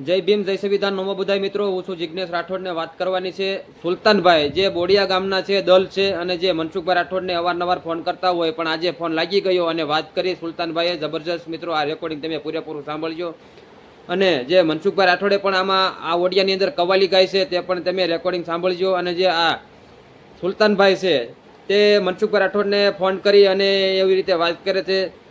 જય ભીમ, જય સંવિધાન. નમો બધાય મિત્રો, હું છું જિજ્ઞેશ રાઠોડને વાત કરવાની છે. સુલતાનભાઈ, જે બોડિયા ગામના છે, દલ છે અને જે મનસુખભાઈ રાઠોડને અવારનવાર ફોન કરતા હોય, પણ આજે ફોન લાગી ગયો અને વાત કરી સુલતાનભાઈએ. જબરજસ્ત મિત્રો, આ રેકોર્ડિંગ તમે પૂરેપૂરું સાંભળજો. અને જે મનસુખભાઈ રાઠોડે પણ આમાં આ ઓડિયાની અંદર કવાલી ગાય છે, તે પણ તમે રેકોર્ડિંગ સાંભળજો. અને જે આ સુલતાનભાઈ છે, તે મનસુખભાઈ રાઠોડને ફોન કરી અને એવી રીતે વાત કરે છે.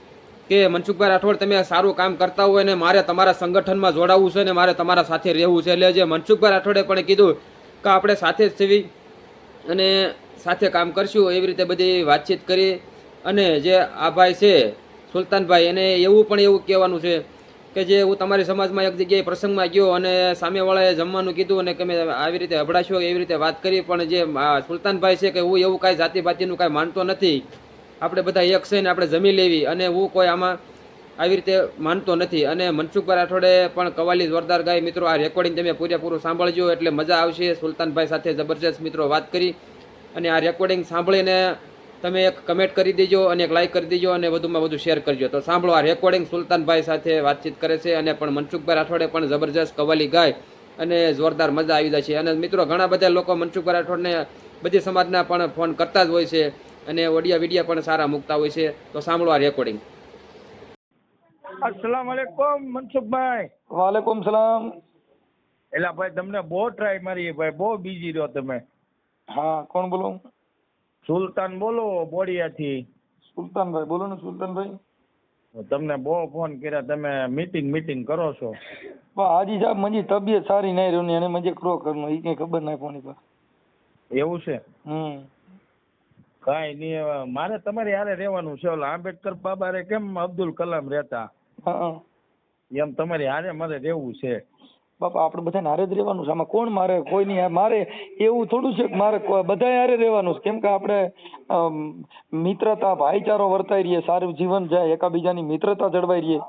કે મનસુખભાઈ રાઠોડ, તમે સારું કામ કરતા હોય ને મારે તમારા સંગઠનમાં જોડાવવું છે ને મારે તમારા સાથે રહેવું છે. એટલે જે મનસુખભાઈ રાઠોડે પણ કીધું કે આપણે સાથે જ સીવી અને સાથે કામ કરશું એવી રીતે બધી વાતચીત કરી. અને જે આ ભાઈ છે, સુલતાનભાઈ, એને એવું પણ એવું કહેવાનું છે કે જે હું તમારી સમાજમાં એક જગ્યાએ પ્રસંગમાં ગયો અને સામેવાળાએ જમવાનું કીધું અને કે મેં આવી રીતે અભડાશો એવી રીતે વાત કરી. પણ જે સુલતાનભાઈ છે કે હું એવું કાંઈ જાતિ ભાતિનું કાંઈ માનતો નથી. આપણે બધા એક છે ને આપણે જમી લેવી અને હું કોઈ આમાં આવી રીતે માનતો નથી. અને મનસુખભાઈ રાઠોડે પણ કવાલી જોરદાર ગાય. મિત્રો, આ રેકોર્ડિંગ તમે પૂરેપૂરું સાંભળજો એટલે મજા આવશે. સુલતાનભાઈ સાથે જબરજસ્ત મિત્રો વાત કરી. અને આ રેકોર્ડિંગ સાંભળીને તમે એક કમેન્ટ કરી દેજો અને એક લાઇક કરી દેજો અને વધુમાં વધુ શેર કરજો. તો સાંભળો આ રેકોર્ડિંગ સુલતાનભાઈ સાથે વાતચીત કરે છે અને પણ મનસુખભાઈ રાઠોડે પણ જબરજસ્ત કવાલી ગાય અને જોરદાર મજા આવી જાય છે. અને મિત્રો, ઘણા બધા લોકો મનસુખભાઈ રાઠોડને બધી સમાજના પણ ફોન કરતા જ હોય છે. અને ઓડિયા વિડિયા પણ સારા મૂકતા હોય છે તો સાંભળો આ રેકોર્ડિંગ અસલામ વાલેકુમ મનસુખભાઈ. વાલેકુમ સલામ. એલા ભાઈ તમને બહુ ટ્રાય મારી ભાઈ બહુ બીજી રહ્યો તમે. હા કોણ બોલો? સુલતાન બોલો બોડિયાથી. સુલતાનભાઈ બોલો ને સુલતાનભાઈ. તમને બહુ ફોન કર્યા તમે મીટિંગ મીટિંગ કરો છો. પણ હાજી સાહેબ મજી તબિયત સારી નહીં રહ્યું ને એને મંજે ક્રો કરનો એ કઈ ખબર નહીં કોની પર એવું છે? હમ. કાંઈ નહીં હવે મારે તમારે હારે રહેવાનું છે. ઓલા આંબેડકર બાબા રે કેમ અબ્દુલ કલામ રહેતા? હા. એમ તમારી હારે મારે રહેવું છે. બાપા આપણે બધાને હારે જ રહેવાનું છે. આમાં કોણ મારે? કોઈ નહીં. મારે એવું થોડું છે કે મારે બધા હારે રહેવાનું છે. કેમ કે આપણે મિત્રતા ભાઈચારો વર્તાઈ રહીએ સારું જીવન જાય એકાબીજાની મિત્રતા જળવાઈ રહીએ.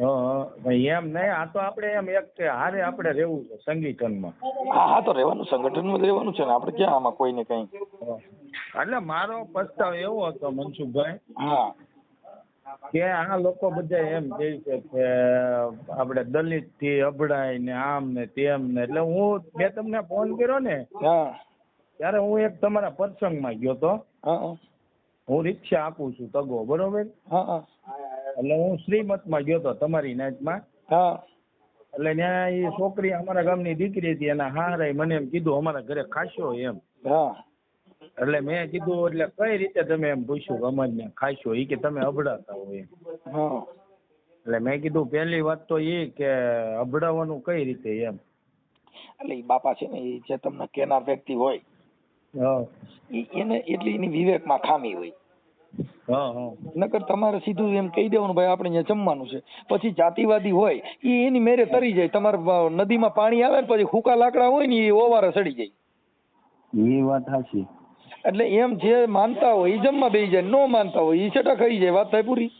એમ નહીં આ તો આપણે એમ એક કે હારે આપણે રહેવું છે સંગઠનમાં હા હા તો રહેવાનું સંગઠનમાં રહેવાનું છે ને. આપણે ક્યાં આમાં કોઈને કઈ? એટલે મારો પ્રસ્તાવ એવો હતો મનસુખભાઈ હા. કે આ લોકો બધા એમ કહે છે કે આપણે દલિતથી અભડાય ને આમ ને તેમ ને. એટલે હું મેં તમને ફોન કર્યો ને હા. ત્યારે હું એક તમારા પ્રસંગમાં ગયો તો. હા રિક્ષા આપું છું તગો બરોબર? હા. એટલે હું શ્રીમતમાં ગયો તો તમારી નાચમાં હા. એટલે ત્યાં એ છોકરી અમારા ગામની દીકરી હતી એના હારે મને એમ કીધું અમારા ઘરે ખાશો એમ. હા. એટલે મેં કીધું એટલે કઈ રીતે તમે એમ પૂછ્યું કે અમારે ખાશો? એ કે તમે અભડાતા હોય એમ. એટલે મેં કીધું પહેલી વાત તો એ કે અભડાવવાનું કઈ રીતે એમ? એટલે એ બાપા છે ને એ જે તમને કેનાર વ્યક્તિ હોય એને એટલી એની વિવેકમાં ખામી હોય. નકર તમારે સીધું એમ કહી દેવાનું ભાઈ આપણે અહીંયા જમવાનું છે. પછી જાતિવાદી હોય એ એની મેરે તરી જાય. તમારે નદીમાં પાણી આવે ને પછી હુકા લાકડા હોય ને એ ઓવારે સડી જાય. એ વાત સાચી એટલે એમ જે માનતા હોય એ જમવા બેસી જાય નો માનતા હોય એ છટા ખાઈ જાય વાત થાય પૂરી.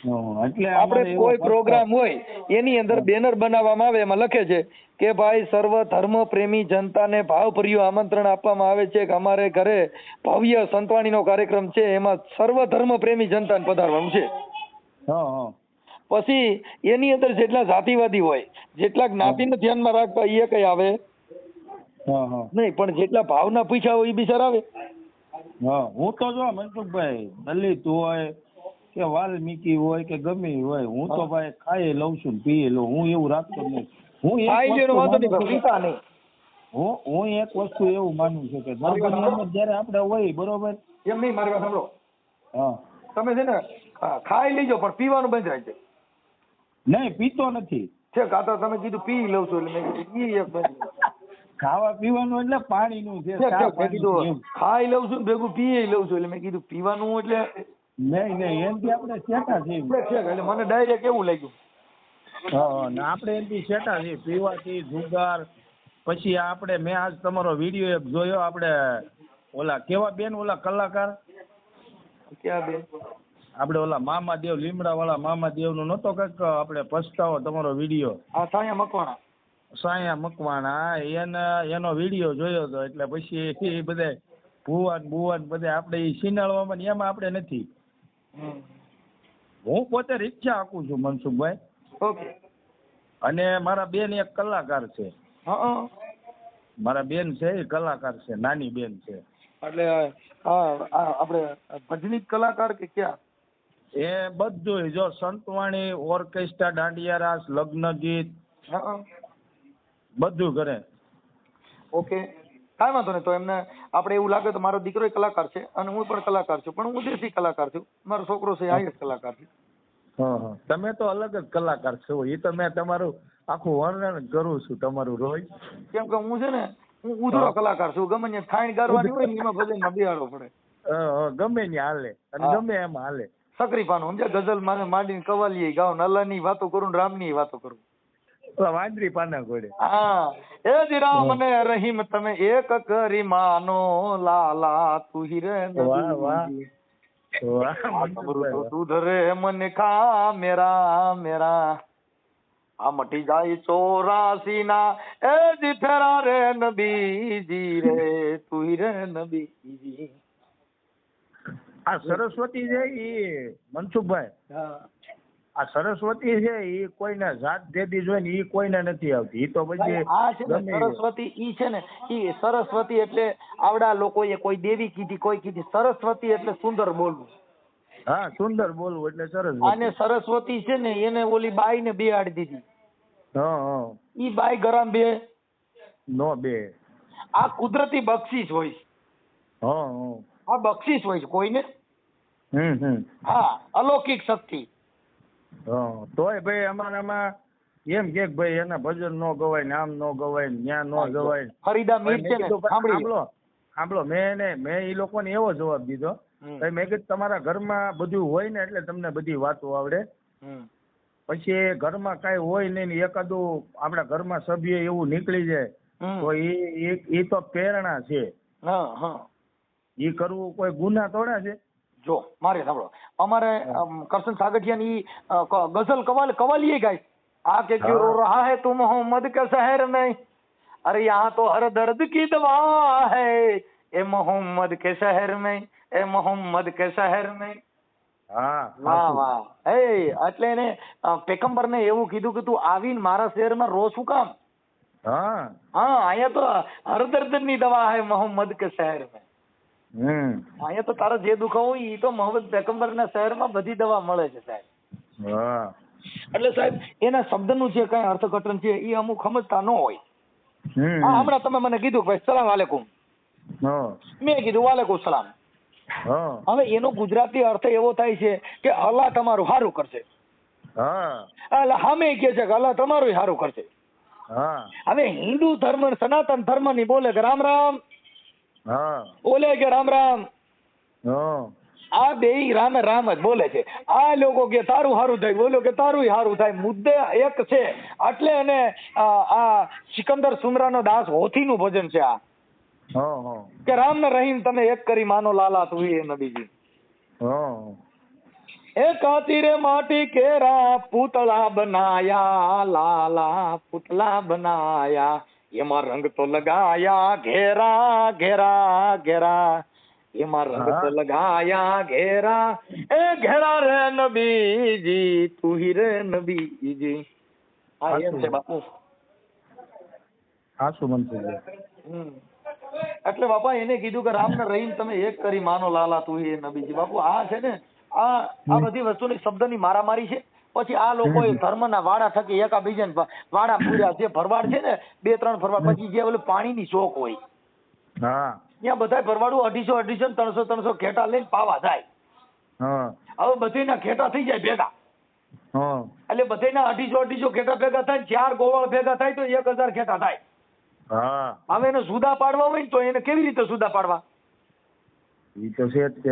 એટલે આપણે કોઈ પ્રોગ્રામ હોય એની અંદર બેનર બનાવવામાં આવે એમાં લખે છે કે ભાઈ સર્વ ધર્મ પ્રેમી જનતાને ભાવભર્યું આમંત્રણ આપવામાં આવે છે કે અમારે ઘરે ભવ્ય સંતવાણીનો કાર્યક્રમ છે એમાં સર્વ ધર્મ પ્રેમી જનતાને પધારવાનું છે. પછી એની અંદર જેટલા જાતિવાદી હોય જેટલા જ્ઞાતિને ધ્યાનમાં રાખતા એ કઈ આવે? હા હા. નહીં પણ જેટલા ભાવના પૂછ્યા હોય એ બિચાર આવે. હા હું તો જો મનસુખભાઈ દલિત હોય કે વાલ્મીકી હોય કે ગમે હોય હું તો ભાઈ ખાઈ લઉં છું ને પીએ લઉં હું એવું રાખતો નહીં. હું હું હું એક વસ્તુ એવું માનું છું કે ધર્મની અંદર જ્યારે આપણે હોય બરોબર? એમ નહીં મારી વાત સાંભળો. હા. તમે છે ને ખાઈ લેજો પણ પીવાનું બંધ રાખજો. નહીં પીતો નથી. છે કાં તમે કીધું પી લઉં છું એટલે મેં કીધું ઈ એક બંધ ખાવા પીવાનું એટલે પાણીનું છે. ખાઈ લઉં છું ભેગું પી લઉં છું એટલે મેં કીધું પીવાનું એટલે નહીં નહીં એનથી આપણે શેઠા છીએ. છે, છે, એટલે મને ડાયરેક્ટ એવું લાગ્યું. હા ને આપણે એનથી શેઠા છીએ. પીવાથી જુગાર પછી આપણે મેં આજ તમારો વીડિયો એક જોયો આપણે ઓલા કેવા બેન ઓલા કલાકાર? ક્યાં બેન? આપણે ઓલા મામાદેવ લીમડા વાળા મામાદેવનું નતો કંઈક આપણે પસ્તાવો તમારો વીડિયો આ સાયા મકવાણા. સાયા મકવાણા એને એનો વીડિયો જોયો હતો એટલે પછી એ બધા ભુવાન ભુવાન બધા આપણે એ સિનાળવામાં એમાં આપણે નથી. હું પોતે રિક્ષા હાંકું છું મનસુખભાઈ. ઓકે. અને મારા બેન એક કલાકાર છે. મારા બેન છે એ કલાકાર છે નાની બેન છે. એટલે આપણે ભજની કલાકાર કે ક્યાં? એ બધું જો સંતવાણી ઓર્કેસ્ટ્રા દાંડિયા રાસ લગ્ન ગીત બધું કરે. ઓકે. કાંઈ વાંધો નહીં તો એમને આપણે એવું લાગે તો મારો દીકરો કલાકાર છે અને હું પણ કલાકાર છું પણ હું દેશી કલાકાર છું. મારો છોકરો છે હાઈએસ્ટ કલાકાર છે. તમે તો અલગ જ કલાકાર છો એ તો મેં તમારું આખું વર્ણન કરું છું તમારું રોજ કેમ કે હું છે ને હું ઉધરો કલાકાર છું ગમે ત્યાં ખાઈણ ગારવાની હોય ને એમાં ભજન બિહાડો પડે. ગમે ત્યાં હાલે અને ગમે એમ હાલે. સકરી પાનું સમજ્યા? ગઝલ માને માંડીને કવાલીએ ગાઉન અલ્લાહની વાતો કરું ને રામની વાતો કરું. વાંદરી પાના ઘોડે. હા એ જ રામ ને રહીમ તમે એક કરી માનો લાલા તું હિરે વાહ, વાહ. વાહ, અમૃત મનસુખભાઈ, દૂધ રે મન ખા મેરા મેરા. આ મટી જાય ચોરાસી ના એ જી ફેરા રે નબીજી રે તું હિરે નબીજી. આ સરસ્વતી છે એ મનસુખભાઈ. આ સરસ્વતી છે એ કોઈને જાત ભેદી જોઈ ને એ કોઈને નથી આવતી. એ તો પછી આ છે ને. સરસ્વતી ઈ છે ને ઈ સરસ્વતી એટલે આવડા લોકોએ કોઈ દેવી કીધી કોઈ કીધી. સરસ્વતી એટલે સુંદર બોલવું. હા સુંદર બોલવું એટલે સરસ અને સરસ્વતી છે ને એને ઓલી બાઈ ને બેહાડી દીધી. હા હા. ઈ બાઈ ગરમ બે. નો બે. આ કુદરતી બક્ષિસ હોય. હા. આ બક્ષિસ હોય છે કોઈને? હમ હમ. હા અલૌકિક શક્તિ. હા તોય ભાઈ અમારામાં એમ કે ભાઈ એના ભજન નો ગવાય ને આમ નો ગવાય ને ન્યા નો ગવાય. ફરીદા મીર છે ને? કીધું, સાંભળી. સાંભળો મેં એને મેં એ લોકોને એવો જવાબ દીધો. ભાઈ મેં કીધું તમારા ઘરમાં બધું હોય ને એટલે તમને બધી વાતો આવડે. પછી ઘરમાં કાંઈ હોય નહીં ને એકાદું આપણા ઘરમાં સભ્ય એવું નીકળી જાય તો એ ઈ તો પ્રેરણા છે. હા કરવું કોઈ ગુના થોડા છે? જો મારે સાંભળો. અમારે કરશન સાગઠિયાની ગઝલ કવાલ કવાલીએ ગાય આ કે ક્યું રહા હે તું મોહમ્મદ કે શહેર મેં અરે યહાં તો હર દર્દ કી દવા હૈ. એ મોહમ્મદ કે શહેર મેં એ મોહમ્મદ કે શહેર મેં વાહ વાહ. એ એટલે એને પેકમ્બર ને એવું કીધું કે તું આવીને મારા શહેર શહેરમાં રો શું કામ? હા. હા અહીંયા તો હર દર્દની દવા હૈ મોહમ્મદ કે શહેર મેં અહીંયા તો તારા જે દુખાવો એ તો મોહમ્મદ પેગમ્બરના શહેરમાં બધી દવા મળે છે સાહેબ. એટલે સાહેબ એના શબ્દનું જે કઈ અર્થઘટન છે એ અમુક સમજતા ન હોય. હા હમણાં તમે મને કીધું ભાઈ સલામ વાલેકુમ મેં કીધું વાલેકુમ સલામ. હવે એનો ગુજરાતી અર્થ એવો થાય છે કે અલ્લાહ તમારું સારું કરશે. એટલે સામે કે છે કે અલ્લાહ તમારું સારું કરશે. હવે હિન્દુ ધર્મ સનાતન ધર્મની બોલે કે રામ રામ બોલે કે રામ રામ. આ બે રામ રામ જ બોલે છે. આ લોકો કે તારું સારું થાય બોલો કે તારું સારું થાય મુદ્દે એક છે. એટલે એને આ સિકંદર સુમરાનો દાસ હોથીનું ભજન છે આ. કે રામ ને રહીમ તમે એક કરી માનો લાલા તું એ નબીજી. હા. એ કાતીરે માટી કેરા પૂતળા બનાયા લાલા પૂતળા બનાયા. એમાં રંગ તો લગાયા ઘેરા ઘેરા ઘેરા. એમાં રંગ તો લગાયા ઘેરા. એ ઘેરા રે નબીજી તું હી રે નબીજી. આ એમ છે બાપુ. હા મનસુખ હમ. એટલે બાપા એને કીધું કે રામ ને રહીમ તમે એક કરી માનો લાલા તું એ નબીજી. બાપુ આ છે ને આ આ બધી વસ્તુની શબ્દની મારામારી છે. પછી આ લોકોએ ધર્મના વાડા થકી એકાબીજાને ને વાડા પૂર્યા. જે ભરવાડ છે ને બે ત્રણ ભરવાડ પછી જે ઓલું પાણીની શોખ હોય. હા. ત્યાં બધા ભરવાડું અઢીસો અઢીસો ત્રણસો ત્રણસો ખેટા લઈને પાવા જાય. હવે બધેના ખેટા થઈ જાય ભેગા. એટલે એટલે બધેના અઢીસો અઢીસો ખેટા ભેગા થાય ચાર ગોવાળ ભેગા થાય તો એક હજાર ખેટા થાય. હા. હવે એને સુદા પાડવા હોય ને તો એને કેવી રીતે સુદા પાડવા?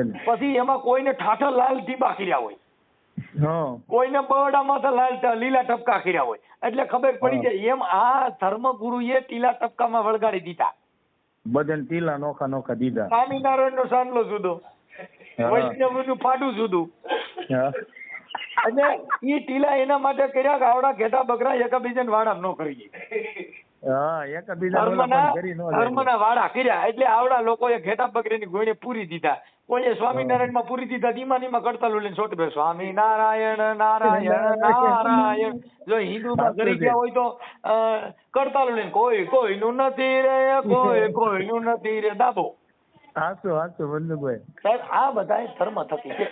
ને. પછી એમાં કોઈને ઠાઠર લાલ ટીબા કર્યા હોય. કોઈને બરડા માથે લાલ લીલા ટપકા કર્યા હોય. એટલે ખબર પડી જાય એમ આ ધર્મગુરુએ ટીલા ટપકામાં વળગાડી દીધા. બધાને ટીલા નોખા નોખા દીધા. સ્વામિનારાયણ નો સાંડલો જુદો. વૈષ્ણવનું ફાડું જુદું. અને એ ટીલા એના માટે કર્યા કે આવડા ઘેટા બકરા એકાબીજાને વાડા ન કરી કરી ન. ધર્મના વાડા કર્યા. એટલે આવડા લોકોએ ઘેટા બકરીની ગોળીને પૂરી દીધા. કોઈએ સ્વામિનારાયણમાં પૂરી દીધા ધીમા ધીમા કડતાલું લઈને છોટી પડે સ્વામી નારાયણ નારાયણ નારાયણ. જો હિન્દુમાં છે. ગયા હોય તો કડતાલું લઈને કોઈ કોઈનું નથી રે કોઈ કોઈનું નથી રે. દાબો. હાચું હાચું મનસુખભાઈ સાહેબ આ બધા ધર્મ થકી છે.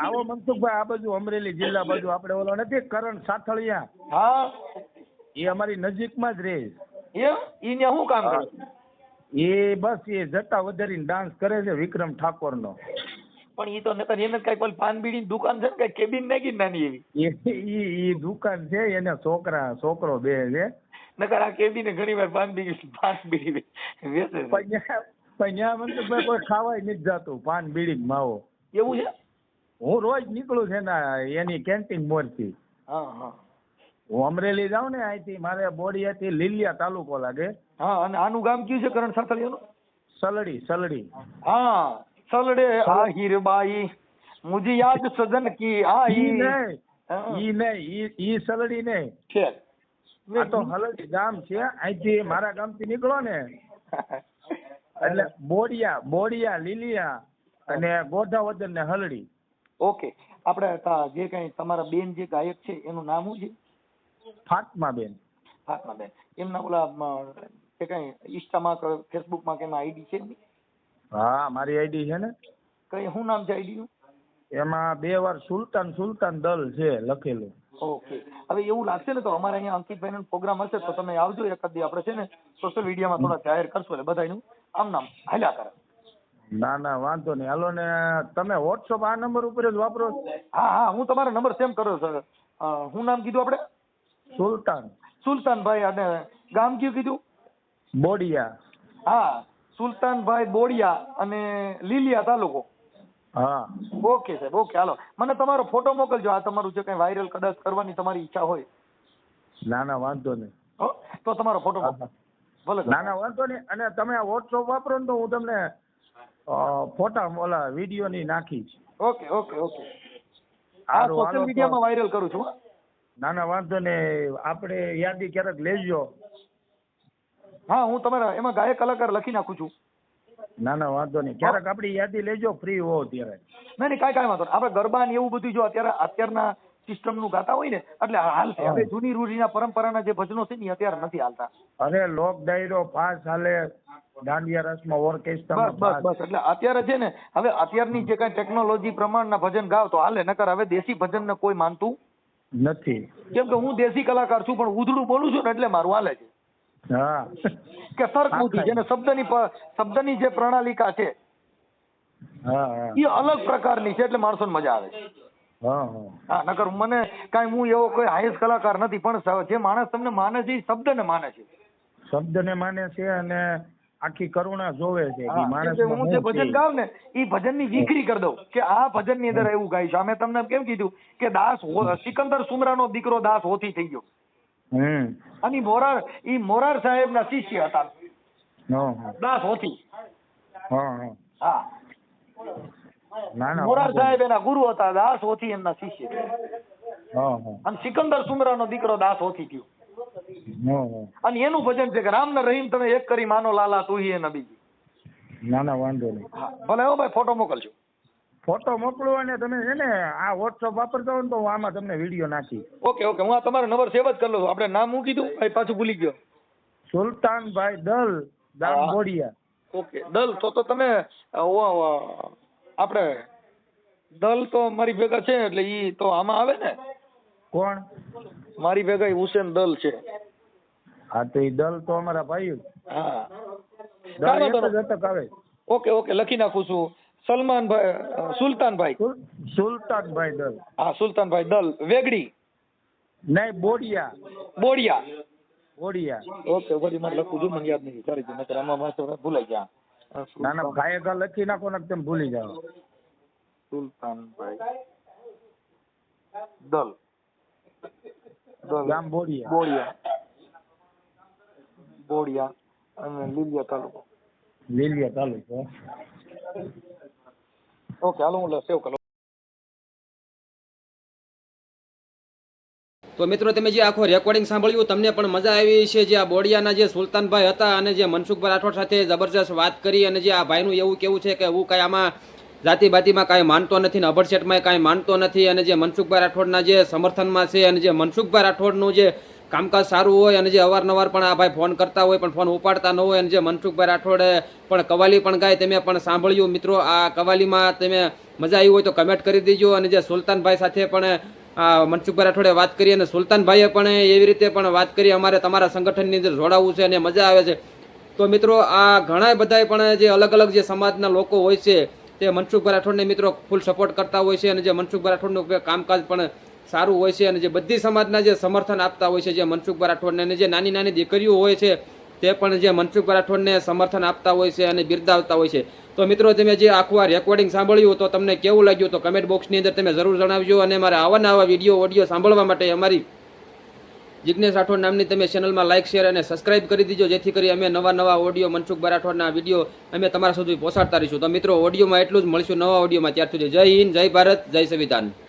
આવો મનસુખભાઈ આ બાજુ અમરેલી જિલ્લા બાજુ આપણે ઓલો નથી કરણ સાથળિયા? હા. એ અમારી નજીકમાં જ રહે એ એને શું કામ કરે? એ બસ એ જટા વધારીને ડાન્સ કરે છે વિક્રમ ઠાકોરનો. પણ એ તો નકર એને કઈ પેલી પાનબીડી દુકાન છે ને કઈ કેબિન નાખી નાની એવી. એ દુકાન છે એને છોકરા છોકરો બે છે. નકર આ કેબીને ઘણી વાર પાન પાનબીડી પાન બીડી વેચે. પણ ત્યાં મને કોઈ ખાવાય નથી જાતું પાન બીડી માવો. એવું છે? હું રોજ નીકળું છે ને એની કેન્ટીન મોરથી. હા હા. હું અમરેલી જાઉં ને અહીંથી મારે બોડીયાથી લીલિયા તાલુકો લાગે. હા અને આનું ગામ કયું છે કરણ સાતળિયાનું સલડી સલડી. હા સલડે આહિર બાઈ. મુझे યાદ સજન કી આઈ. ઈ નહીં ઈ સલડી નહીં છે. આ તો હલડી ગામ છે. અહીંથી મારા ગામથી નીકળો ને. એટલે બોડિયા બોડિયા લીલિયા અને ગોધાવદન ને હલડી. ઓકે. આપણે જે કઈ તમારા બેન જે ગાયક છે એનું નામ શું છે? હાથમાં બેન એમના ઓલા જે કઈ ઇન્સ્ટામાં કે ફેસબુકમાં કે એમાં આઈડી છે હા મારી આઈડી છે ને. કઈ શું નામ છે આઈડી નું એમાં બે વાર સુલતાન સુલતાન દલ છે લખેલું. ઓકે. હવે એવું લાગશે ને તો અમારે અહીંયા અંકિતભાઈ નો પ્રોગ્રામ હશે તો તમે આવજો એક દી. આપણે છે ને સોશિયલ મીડિયામાં થોડા જાહેર કરશો એટલે બધાનું આમ નામ હાલ્યા કરે. ના ના વાંધો નહીં. હાલો ને તમે વોટ્સઅપ આ નંબર ઉપર જ વાપરો. હા હા હું તમારો નંબર સેમ કર્યો સર હું નામ કીધું આપણે? સુલતાન. સુલતાનભાઈ અને ગામ કયું કીધું? બોડિયા. હા સુલતાનભાઈ બોડિયા અને લીલિયા તાલુકો. હા. ઓકે સાહેબ ઓકે હાલો. મને તમારો ફોટો મોકલજો. આ તમારું જે કઈ વાયરલ કદાચ કરવાની તમારી ઈચ્છા હોય. ના ના વાંધો નહીં. તો તમારો ફોટો ભલે ના ના વાંધો નહીં. અને તમે આ વોટ્સઅપ વાપરો ને તો હું તમને ફોટા ઓલા વીડિયો ની નાખીશ. Okay okay okay. આ સોશિયલ મીડિયામાં વાયરલ કરું છું. ના ના વાંધો નહીં. આપણે યાદી ક્યારેક લેજો. હા હું તમારા એમાં ગાયક કલાકાર લખી નાખું છું. ના ના વાંધો નહીં. ક્યારેક આપણી યાદી લેજો ફ્રી હો ત્યારે નહીં નહીં કાંઈ કાંઈ વાંધો નહીં. આપણે ગરબા ને એવું બધું જો અત્યારે અત્યારના સિસ્ટમનું ગાતા હોય ને એટલે હાલ હવે જૂની રૂઢીના પરંપરાના જે ભજનો છે ને અત્યારે નથી હાલતા. અરે લોક ડાયરો પાસ હાલે દાંડિયા રસમાં બસ ઓર્કેસ્ટ્રામાં બસ પાસ બસ. એટલે અત્યારે છે ને હવે અત્યારની જે કાંઈ ટેકનોલોજી પ્રમાણના ભજન ગાવ તો હાલે. નકર હવે દેશી ભજન ને કોઈ માનતું નથી. કેમ કે હું દેશી કલાકાર છું પણ ઉધડું બોલું છું ને એટલે મારું હાલે છે. હા. કે તર્કબુદ્ધિ જેને શબ્દની શબ્દની જે પ્રણાલિકા છે એ અલગ પ્રકારની છે એટલે માણસોને મજા આવે છે. હા નકર મને કાંઈ હું એવો કોઈ હાઈએસ્ટ કલાકાર નથી પણ જે માણસ તમને માને છે એ શબ્દને માને છે. શબ્દને માને છે અને આખી કરુણા જોવે છે કે હા, જે ભજન ગાવ ને એ ભજનની વિકરી કરી દઉં કે આ ભજનની અંદર એવું ગાય છે. અમે તમને કેમ કીધું કે દાસ સિકંદર સુમરા નો દીકરો દાસ હોથી થઈ ગયો. હમ. અને મોરાર ઈ મોરાર સાહેબ ના શિષ્ય હતા. દાસ હોથી હા હા. હા. ના ના મોરાર સાહેબ એના ગુરુ હતા દાસ હોથી એમના શિષ્ય. અને સિકંદર સુમરા નો દીકરો દાસ હોથી થયો અને એનું ભજન છે કે રામ ને રહીમ તમે એક કરી માનો લાલા તું નબીજી. ના ના. વાંધો નહીં ભલે હો ભાઈ ફોટો મોકલજો. ફોટો મોકલો અને તમે છે ને આ વોટ્સઅપ વાપરતો ને તો હું આમાં તમને વીડિયો નાખી. ઓકે ઓકે હું આ તમારો નંબર સેવ જ કરી લઉં આપણે નામ હું કીધું? ભાઈ પાછું ભૂલી ગયો. સુલતાનભાઈ દલ દામ ઓકે દલ તો તો તમે આપણે દલ તો મારી ભેગા છે એટલે ઈ તો આમાં આવે ને? કોણ? મારી ભેગા હુસેન દલ છે. હા તો એ દલ તો અમારા ભાઈ હા. દલ એક જ અટક આવે. ઓકે ઓકે લખી નાખું છું. સલમાનભાઈ સુલતાનભાઈ. સુલતાનભાઈ દલ. હા સુલતાનભાઈ દલ. વેગડી. નહીં બોડિયા. બોડિયા. બોડિયા. ઓકે ફરી મારે લખું છું મને યાદ નહીં કરી દઉં નકર આમાં મારે ભૂલાઈ ગયા. ના ના ભાઈ ગાયકા લખી નાખો ને તમે ભૂલી જાઓ. સુલતાનભાઈ દલ. દલ. ગામ બોડિયા. બોડિયા. બોડિયા અને લીલિયા તાલુકો. લીલિયા તાલુકો. ઓકે હાલો હું સેવ કરું તો મિત્રો, તમે જે આખો રેકોર્ડિંગ સાંભળ્યું, તમને પણ મજા આવી છે જે આ બોડિયાના જે સુલતાનભાઈ હતા અને જે મનસુખભાઈ રાઠોડ સાથે જબરજસ્ત વાત કરી અને જે આ ભાઈનું એવું કેવું છે કે હું કાંઈ આમાં જાતિ બાતિમાં કાંઈ માનતો નથી ને અભડસેટમાં કાંઈ માનતો નથી અને જે મનસુખભાઈ રાઠોડના જે સમર્થનમાં છે અને જે મનસુખભાઈ રાઠોડનું જે કામકાજ સારું હોય અને જે અવારનવાર પણ આ ભાઈ ફોન કરતા હોય, પણ ફોન ઉપાડતા ન હોય અને જે મનસુખભાઈ રાઠોડે પણ કવાલી પણ ગાય તમે પણ સાંભળ્યું. મિત્રો, આ કવાલીમાં તમે મજા આવી હોય તો કમેન્ટ કરી દેજો અને જે સુલતાનભાઈ સાથે પણ મનસુખભાઈ રાઠોડે વાત કરી અને સુલતાનભાઈએ પણ એવી રીતે પણ વાત કરી, અમારે તમારા સંગઠનની અંદર જોડાવવું છે અને મજા આવે છે. તો મિત્રો, આ ઘણા બધાએ પણ જે અલગ અલગ જે સમાજના લોકો હોય છે, તે મનસુખભાઈ રાઠોડને મિત્રો ફૂલ સપોર્ટ કરતા હોય છે અને જે મનસુખભાઈ રાઠોડનું કામકાજ પણ સારું હોય છે અને જે બધી સમાજના જે સમર્થન આપતા હોય છે, જે મનસુખભાઈ રાઠોડને અને જે નાની નાની દીકરીઓ હોય છે, તે પણ જે મનસુખભાઈ રાઠોડને સમર્થન આપતા હોય છે અને બિરદાવતા હોય છે. તો મિત્રો, તમે જે આખું આ રેકોર્ડિંગ સાંભળ્યું તો તમને કેવું લાગ્યું તો કમેન્ટ બોક્સની અંદર તમે જરૂર જણાવજો અને મારા આવા નવા વીડિયો ઓડિયો સાંભળવા માટે અમારી જિજ્ઞેશ રાઠોડ નામની તમે ચેનલમાં લાઇક શેર અને સબસ્ક્રાઇબ કરી દીજો, જેથી કરી અમે નવા નવા ઓડિયો મનસુખભાઈ રાઠોડના વીડિયો અમે તમારા સુધી પહોંચાડતા રહીશું. તો મિત્રો ઓડિયોમાં એટલું જ મળીશું નવા ઓડિયોમાં ત્યાર સુધી જય હિન્દ, જય ભારત, જય સંવિધાન.